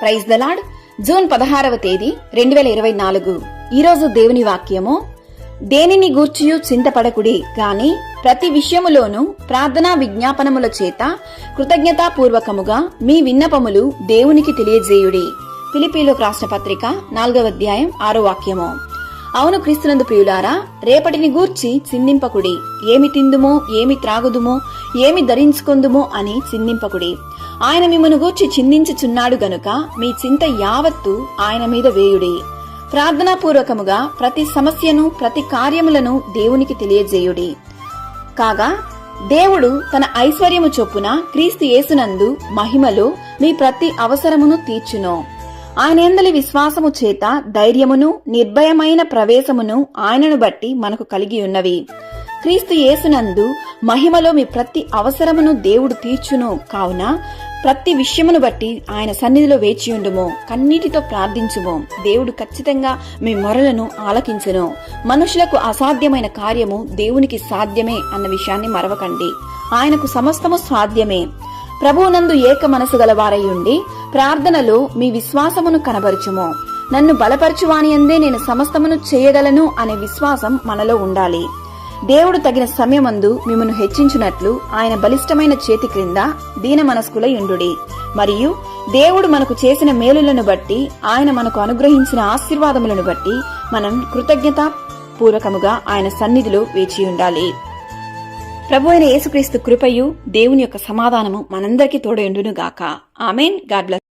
Praise the Lord June పదహారవ తేదీ రెండు వేల ఇరవై నాలుగు. ఈరోజు దేవుని వాక్యము. దేనిని గూర్చియు చింతపడకుడి గాని ప్రతి విషయములోనూ ప్రార్థనా విజ్ఞాపనముల చేత కృతజ్ఞతాపూర్వకముగా మీ విన్నపములు దేవునికి తెలియజేయుడి. ఫిలిపీలో రాష్ట్ర పత్రిక నాలుగవ అధ్యాయం ఆరో వాక్యము. అవును క్రీస్తునందు ప్రియులారా రేపటిని గూర్చి చిందింపకుడి. ఏమి తిందుమో ఏమి త్రాగుదుమో ఏమి ధరించుకుందుమో అని చిందింపకుడి. ఆయన మిమ్మను గూర్చి చిందించుచున్నాడు గనుక మీ చింత యావత్తు ఆయన మీద వేయుడి. ప్రార్థనాపూర్వకముగా ప్రతి సమస్యను ప్రతి కార్యములను దేవునికి తెలియజేయుడి. కాగా దేవుడు తన ఐశ్వర్యము చొప్పున క్రీస్తు యేసునందు మహిమలో మీ ప్రతి అవసరమును తీర్చును. ఆయన ఎందలి విశ్వాసము చేత ధైర్యమును నిర్భయమైన ప్రవేశమును ఆయనను బట్టి మనకు కలిగి ఉన్నవి. క్రీస్తు యేసునందు మహిమలో మీ ప్రతి అవసరమును దేవుడు తీర్చును. కావున ప్రతి విషయమును బట్టి ఆయన సన్నిధిలో వేచియుండుము కన్నీటితో ప్రార్థించుము. దేవుడు ఖచ్చితంగా మీ మొరలను ఆలకించును. మనుషులకు అసాధ్యమైన కార్యము దేవునికి సాధ్యమే అన్న విషయాన్ని మరవకండి. ఆయనకు సమస్తము సాధ్యమే. ప్రభువునందు ఏక మనసు గలవారయ్యుండి ప్రార్థనలో మీ విశ్వాసమును కనబరుచుము. నన్ను బలపరచువాని అందే నేను సమస్తమును చేయగలను అనే విశ్వాసం మనలో ఉండాలి. దేవుడు తగిన సమయమందు మిమ్మను హెచ్చించినట్లు ఆయన బలిష్టమైన చేతి క్రింద దీన మనస్కులయుండుడి మరియు దేవుడు మనకు చేసిన మేలులను బట్టి ఆయన మనకు అనుగ్రహించిన ఆశీర్వాదములను బట్టి మనం కృతజ్ఞత పూర్వకముగా ఆయన సన్నిధిలో వేచి ఉండాలి. ప్రభు అయిన యేసుక్రీస్తు కృపయు దేవుని యొక్క సమాధానము మనందరికీ తోడయుండును గాక. ఆమెన్. God bless